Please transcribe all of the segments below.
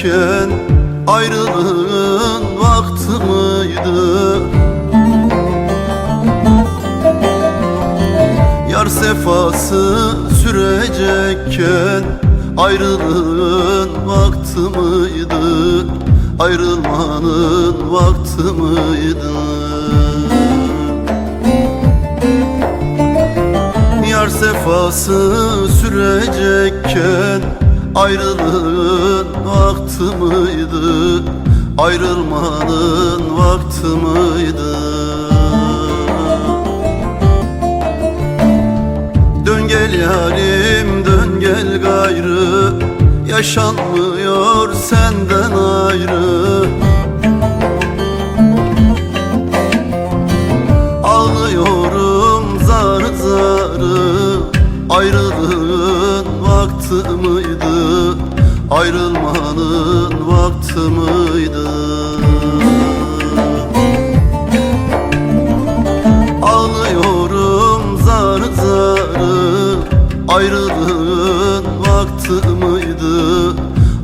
sürecekken Ayrılığın vakti mıydı? Yar sefası sürecekken Ayrılığın vakti mıydı? Ayrılmanın vakti mıydı? Yar sefası sürecekken Ayrılığın vakti mıydı? Ayrılmanın vakti mıydı? Dön gel yarim dön gel gayrı. Yaşanmıyor senden ayrı. Ağlıyorum zar zarı. Ayrılığın vakti mıydı? Ayrılmanın vakti mıydı? Ağlıyorum zar zarı. Ayrılığın vakti mıydı?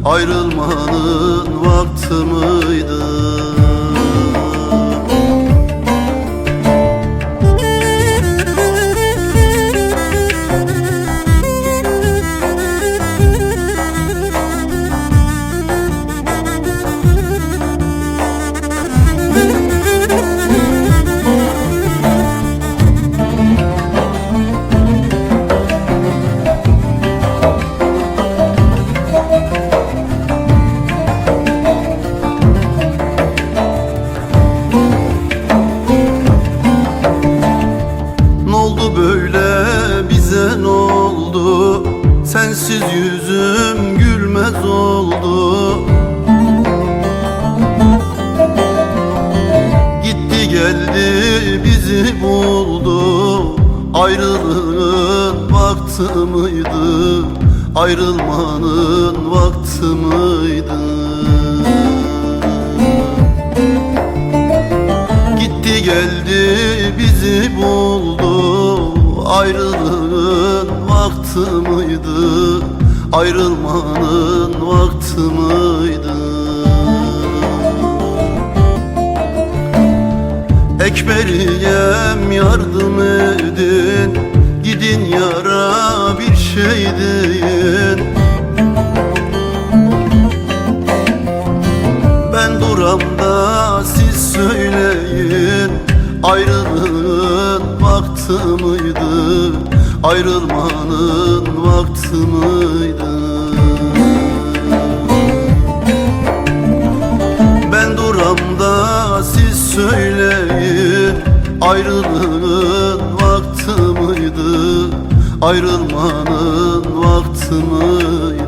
Ayrılmanın vakti mıydı Sensiz yüzüm gülmez oldu. Gitti geldi bizi buldu. Ayrılığın vakti mıydı? Ayrılmanın vakti mıydı? Gitti geldi bizi buldu Ayrılığın vakti mıydı? Ayrılmanın vakti mıydı? Ekberiyem yardım edin Gidin yara bir şey deyin. Ben duramda siz söyleyin Ayrılığın vakti mıydı? Ayrılmanın vakti mıydı? Ben duramda siz söyleyin. Ayrılığın vakti mıydı? Ayrılmanın vakti mıydı